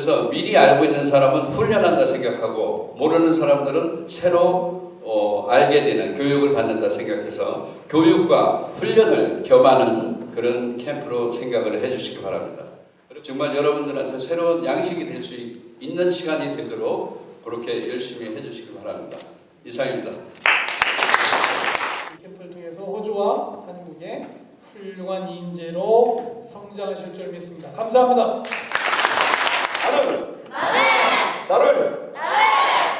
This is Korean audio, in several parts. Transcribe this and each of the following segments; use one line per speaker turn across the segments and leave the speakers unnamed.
그래서
미리 알고 있는 사람은 훈련한다 생각하고 모르는 사람들은 새로 어, 알게 되는 교육을 받는다 생각해서 교육과 훈련을 겸하는 그런 캠프로 생각을 해주시기 바랍니다. 정말 여러분들한테 새로운 양식이 될 수 있는 시간이 되도록 그렇게 열심히 해주시기 바랍니다. 이상입니다.
이 캠프를 통해서 호주와 한국의 훌륭한 인재로 성장하실 줄 믿습니다. 감사합니다.
나를.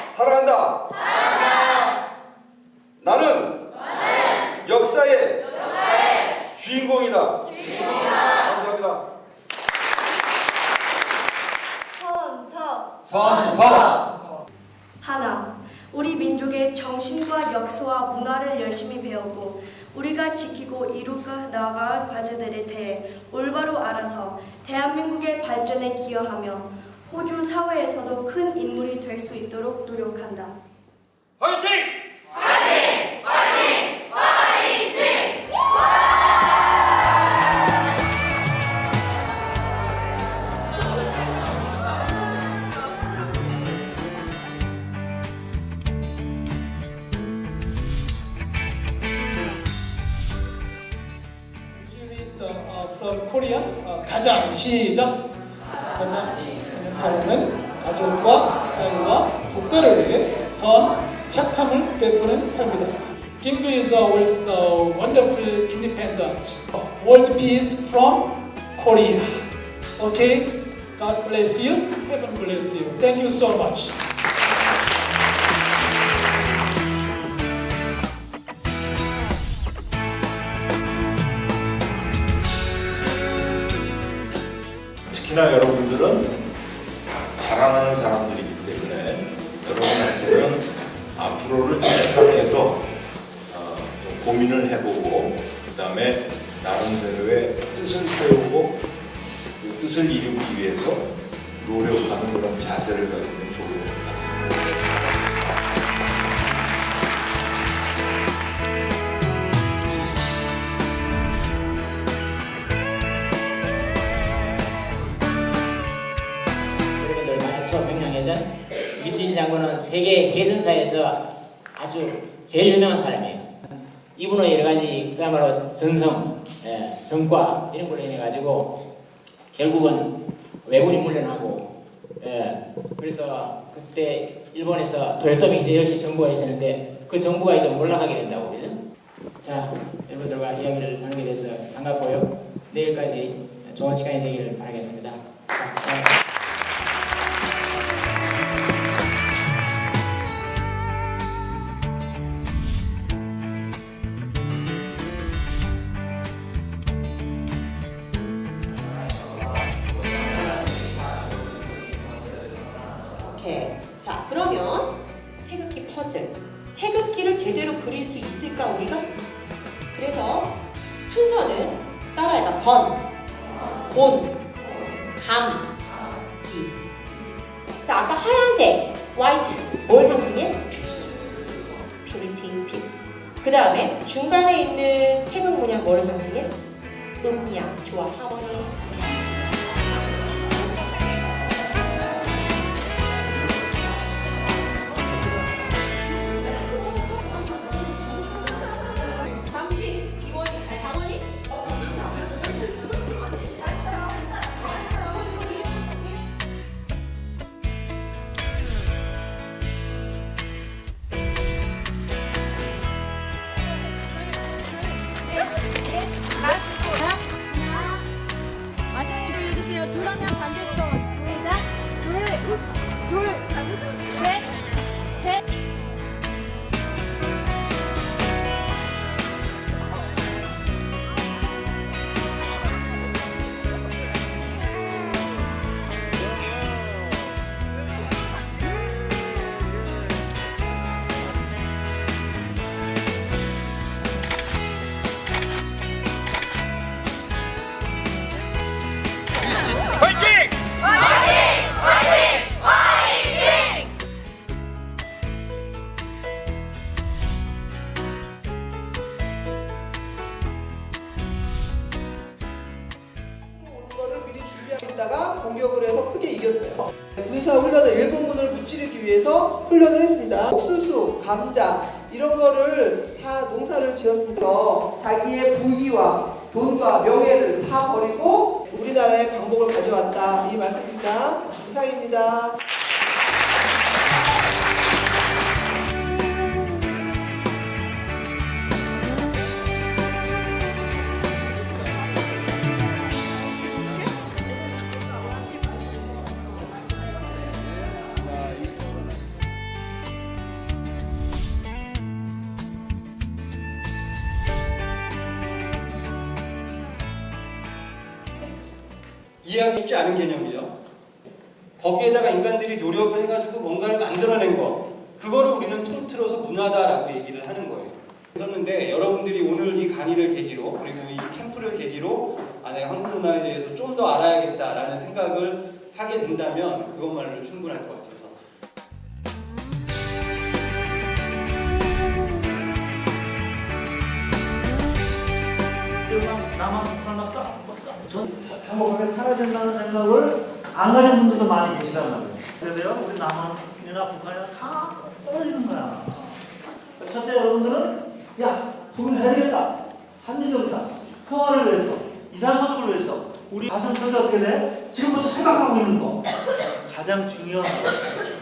사랑한다. 나는 역사의 주인공이다. 감사합니다.
선서
선서
하나 우리 민족의 정신과 역사와 문화를 열심히 배우고 우리가 지키고 이루어 나갈 과제들에 대해 올바로 알아서 대한민국의 발전에 기여하며 호주 사회에서도 큰 인물이 될 수 있도록 노력한다.
Usually the, uh, from Korea 가장 시작 삶은 가족과 사이와 국가를 위해 선 착함을 베푸는 삶이다. Kim is also wonderful independent. World peace from Korea. Okay, God bless you. Heaven bless you. Thank you so much.
특히나 여러분들은 앞으로를 생각해서 어, 좀 고민을 해보고 그 다음에 나름대로의 뜻을 세우고 그 뜻을 이루기 위해서 노력하는 그런 자세를 가지면 좋을 것 같습니다.
이순신 장군은 세계 해전사에서 아주 제일 유명한 사람이에요. 이분의 여러 가지 그야말로 전성, 예, 성과 이런 걸로 인해 가지고 결국은 왜군이 물러나고 예, 그래서 그때 일본에서 도요토미 히데요시 정부가 있었는데 그 정부가 이제 몰락하게 된다고 그러죠. 자, 여러분들과 이야기를 나누게 돼서 반갑고요. 내일까지 좋은 시간이 되기를 바라겠습니다. 자,
좋아, 하모니. 잠
돌려
훈련을 했습니다. 옥수수, 감자 이런 거를 다 농사를 지었습니다. 자기의 부위와 돈과 명예를 다 버리고 우리나라의 광복을 가져왔다 이 말씀입니다. 이상입니다.
쉽지 않은 개념이죠. 거기에다가 인간들이 노력을 해가지고 뭔가를 만들어낸 거, 그거를 우리는 통틀어서 문화다라고 얘기를 하는 거예요. 있었는데 여러분들이 오늘 이 강의를 계기로 그리고 이 캠프를 계기로 아 내가 한국 문화에 대해서 좀 더 알아야겠다라는 생각을 하게 된다면 그것만으로 충분할 것 같아서
나만 북한만 싹, 싹, 전 행복하게 살아야 된다는 생각을 안 가진 분들도 많이 계시단 말이에요. 그래서요, 우리 남한이나 북한이나 다 떨어지는 거야. 첫째, 여러분들은, 야, 독일 해야 되겠다. 한민족이다. 평화를 위해서, 이상한 모습을 위해서, 우리 가슴 속에 어떻게 돼? 지금부터 생각하고 있는 거. 가장 중요한 거.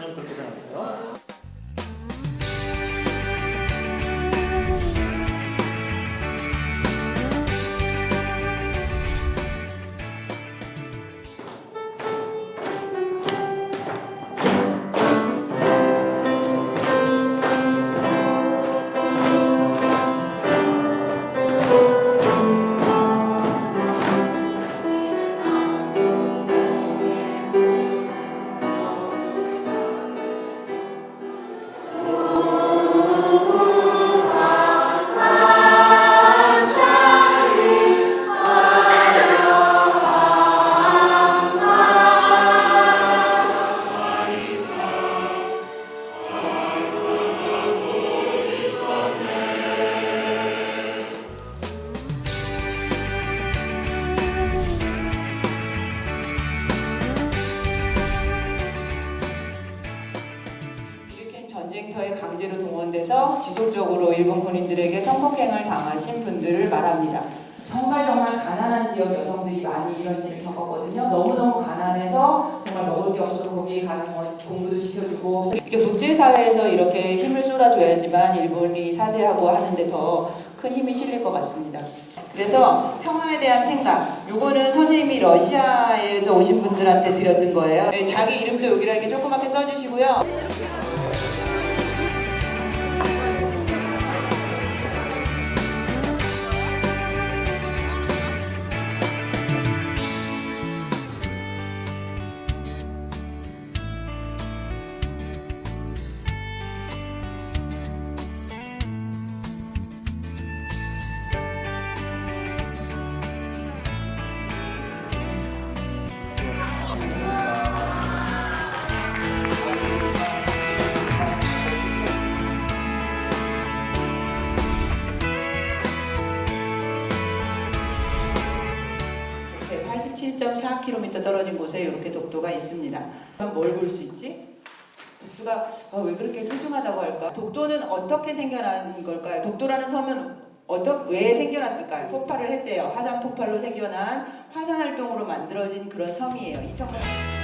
전쟁터에 강제로 동원돼서 지속적으로 일본 군인들에게 성폭행을 당하신 분들을 말합니다. 정말 정말 가난한 지역 여성들이 많이 이런 일을 겪었거든요. 너무너무 가난해서 정말 먹을 게 없어서 거기에 가는 거 공부도 시켜주고 이렇게 국제사회에서 이렇게 힘을 쏟아줘야지만 일본이 사죄하고 하는데 더 큰 힘이 실릴 것 같습니다. 그래서 평화에 대한 생각, 요거는 선생님이 러시아에서 오신 분들한테 드렸던 거예요. 네, 자기 이름도 여기다 이렇게 조그맣게 써주시고요. 7.4km 떨어진 곳에 이렇게 독도가 있습니다. 그럼 뭘 볼 수 있지? 독도가 어, 왜 그렇게 소중하다고 할까? 독도는 어떻게 생겨난 걸까요? 독도라는 섬은 어떠, 왜 생겨났을까요? 폭발을 했대요. 화산 폭발로 생겨난 화산 활동으로 만들어진 그런 섬이에요. 2000년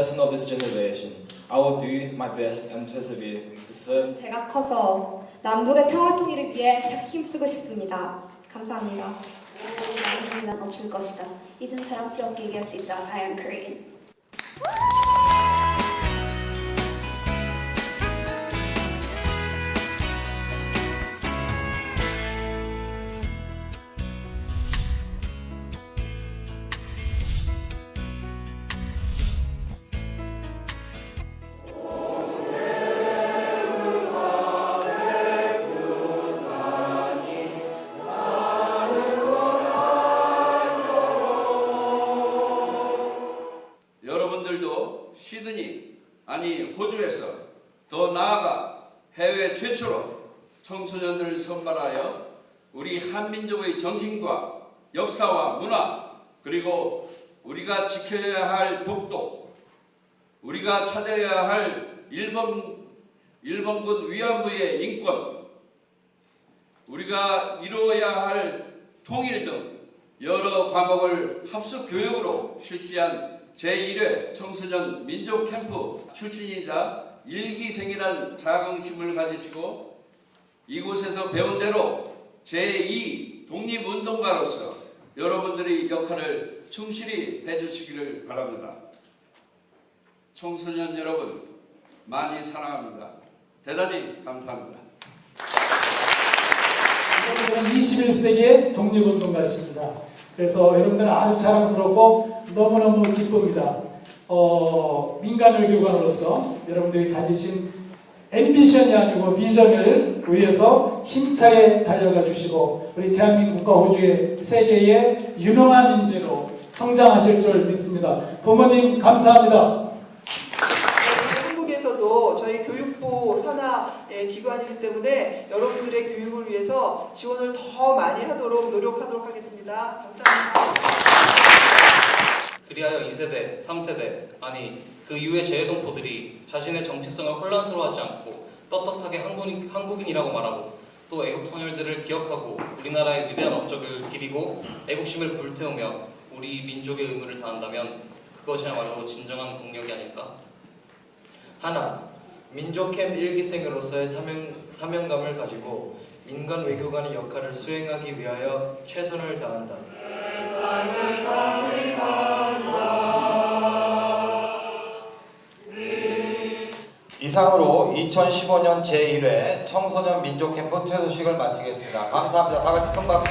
person of this generation, I will do my best and persevere to serve
제가 커서 남북의 평화 통일을 위해 힘쓰고 싶습니다. 감사합니다.
난 없을 것이다. 이젠 사랑스럽게 얘기할 수 있다. I am Korean.
시드니 아니 호주에서 더 나아가 해외 최초로 청소년들을 선발하여 우리 한민족의 정신과 역사와 문화 그리고 우리가 지켜야 할 독도 우리가 찾아야 할 일본 일본군 위안부의 인권 우리가 이루어야 할 통일 등 여러 과목을 합숙 교육으로 실시한 제1회 청소년 민족 캠프 출신이자 일기생이란 자긍심을 가지시고 이곳에서 배운 대로 제2 독립운동가로서 여러분들의 역할을 충실히 해주시기를 바랍니다. 청소년 여러분 많이 사랑합니다. 대단히 감사합니다.
여러분들은 21세기의 독립운동가십니다. 그래서 여러분들은 아주 자랑스럽고 너무너무 기쁩니다. 어, 민간 외교관으로서 여러분들이 가지신 앰비션이 아니고 비전을 위해서 힘차게 달려가 주시고 우리 대한민국과 호주의 세계의 유능한 인재로 성장하실 줄 믿습니다. 부모님 감사합니다.
한국에서도 저희 교육부 산하 예, 기관이기 때문에 여러분들의 교육을 위해서 지원을 더 많이 하도록 노력하도록 하겠습니다. 감사합니다.
그리하여 2세대, 3세대, 아니 그 이후의 재해동포들이 자신의 정체성을 혼란스러워하지 않고 떳떳하게 한국인, 한국인이라고 말하고 또 애국 선열들을 기억하고 우리나라의 위대한 업적을 기리고 애국심을 불태우며 우리 민족의 의무를 다한다면 그것이야말로 진정한 국력이 아닐까.
하나, 민족캠 일기생으로서의 사명, 사명감을 가지고 민간 외교관의 역할을 수행하기 위하여 최선을 다한다.
이상으로 2015년 제1회 청소년 민족 캠프 퇴소식을 마치겠습니다. 감사합니다. 다 같이 큰 박수.